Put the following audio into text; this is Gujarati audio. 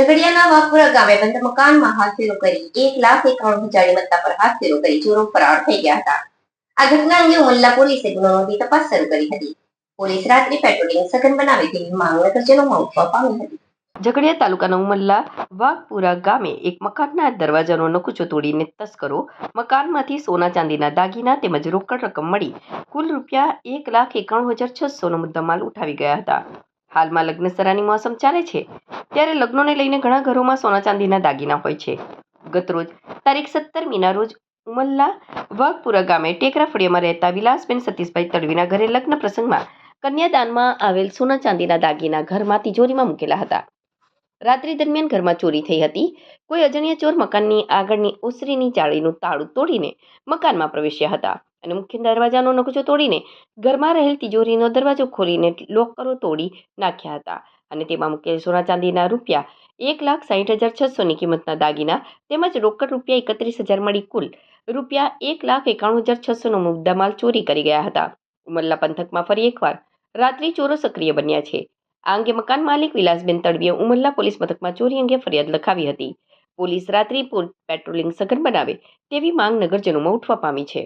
ઝઘડિયાના વાઘપુરા ગામે બંધ મકાનમાં હાથફેરો કરી એક લાખ એકાણું હજાર મત્તા પર હાથફેરો કરી ચોરો ફરાર થઈ ગયા હતા. આ ઘટના અંગે ઉમલ્લા પોલીસે ગુનો નોંધી તપાસ શરૂ કરી હતી. પોલીસ રાત્રિ પેટ્રોલિંગ સઘન બનાવી તેવી માંગ નગરજનોમાં ઉઠવા પામી હતી. ઝઘડિયા તાલુકાના ઉમલ્લા વાઘપુરા ગામે એક મકાનના દરવાજાનો નકુચો તોડીને તસ્કરો મકાનમાંથી સોના ચાંદીના દાગીના તેમજ રોકડ રકમ મળી કુલ રૂપિયા એક લાખ એકાણું હજાર છસોનો મુદ્દામાલ ઉઠાવી ગયા હતા. હાલમાં લગ્નસરાની મોસમ ચાલે છે. ત્યારે લગ્નોને લઈને ઘણા ઘરોમાં સોના ચાંદીના દાગીના હોય છે. ગતરોજ તારીખ સત્તર મીના રોજ, ઉમલ્લા વાઘપુરા ગામે ટેકરા ફળિયામાં રહેતા વિલાસબેન સતીશભાઈ તડવીના ઘરે લગ્ન પ્રસંગમાં કન્યાદાનમાં આવેલ સોના ચાંદીના દાગીના ઘરમાં તિજોરીમાં મૂકેલા હતા. રાત્રિ દરમિયાન ઘરમાં ચોરી થઈ હતી. કોઈ અજાણ્યા ચોર મકાનની આગળની ઓસરીની જાળીનું તાળું તોડીને મકાનમાં પ્રવેશ્યા હતા અને મુખ્ય દરવાજાનો નકુચો તોડીને ઘરમાં રહેલ તિજોરીનો દરવાજો ખોલીને લોકરો તોડી નાખ્યા હતા. અને તેમાં મૂકેલ સોના ચાંદીના રૂપિયા એક લાખ સાહીઠ હજાર છસોની કિંમતના દાગીના તેમજ રોકડ રૂપિયા એકત્રીસ હજાર મળી કુલ રૂપિયા એક લાખ એકાણું હજાર છસોનો મુદ્દામાલ ચોરી કરી ગયા હતા. ઉમરલા પંથકમાં ફરી એકવાર રાત્રિ ચોરો સક્રિય બન્યા છે. આ અંગે મકાન માલિક વિલાસબેન તડવીએ ઉમરલા પોલીસ મથકમાં ચોરી અંગે ફરિયાદ લખાવી હતી. પોલીસ રાત્રિ પેટ્રોલિંગ સઘન બનાવે તેવી માંગ નગરજનોમાં ઉઠવા પામી છે.